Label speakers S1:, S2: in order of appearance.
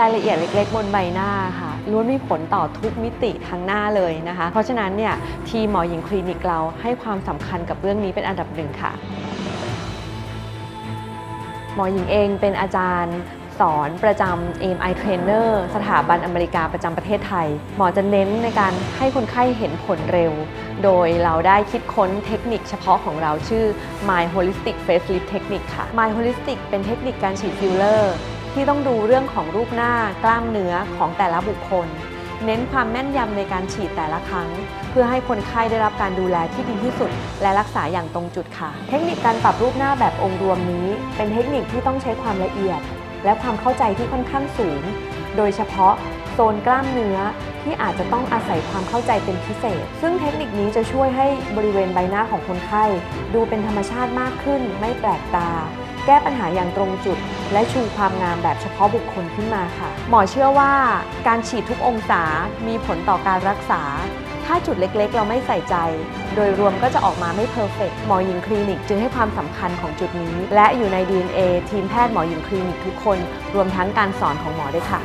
S1: รายละเอียดเล็ก ๆ บนใบหน้าค่ะล้วนมีผลต่อทุกมิติทั้งหน้าเลยนะคะ เพราะฉะนั้นเนี่ยทีมหมอหญิงคลินิกเราให้ความสำคัญกับเรื่องนี้เป็นอันดับหนึ่งค่ะ หมอหญิงเองเป็นอาจารย์สอนประจำ AMI Trainer สถาบันอเมริกาประจำประเทศไทย หมอจะเน้นในการให้คนไข้เห็นผลเร็ว โดยเราได้คิดค้นเทคนิคเฉพาะของเราชื่อ My Holistic Facelift Technique ค่ะ My Holistic เป็นเทคนิคการฉีดฟิลเลอร์ ที่ต้องดูเรื่องของรูปหน้ากล้ามเนื้อของแต่ละบุคคล เน้นความแม่นยำในการฉีดแต่ละครั้ง เพื่อให้คนไข้ได้รับการดูแลที่ดีที่สุด และรักษาอย่างตรงจุดค่ะ เทคนิคการปรับรูปหน้าแบบองค์รวมนี้ เป็นเทคนิคที่ต้องใช้ความละเอียด และความเข้าใจที่ค่อนข้างสูง โดยเฉพาะโซนกล้ามเนื้อ ที่อาจจะต้องอาศัยความเข้าใจเป็นพิเศษ ซึ่งเทคนิคนี้จะช่วยให้บริเวณใบหน้าของคนไข้ ดูเป็นธรรมชาติมากขึ้น ไม่แปลกตา แก้ปัญหาอย่างตรงจุด และชูความงามแบบเฉพาะบุคคลขึ้นมาค่ะ หมอเชื่อว่าการฉีดทุกองศา มีผลต่อการรักษา ถ้าจุดเล็กๆ เราไม่ใส่ใจ โดยรวมก็จะออกมาไม่เพอร์เฟกหมอหญิงคลินิกจึงให้ความสำคัญของจุดนี้ และอยู่ใน DNA ทีมแพทย์หมอหญิงคลินิกทุกคน รวมทั้งการสอนของหมอด้วยค่ะ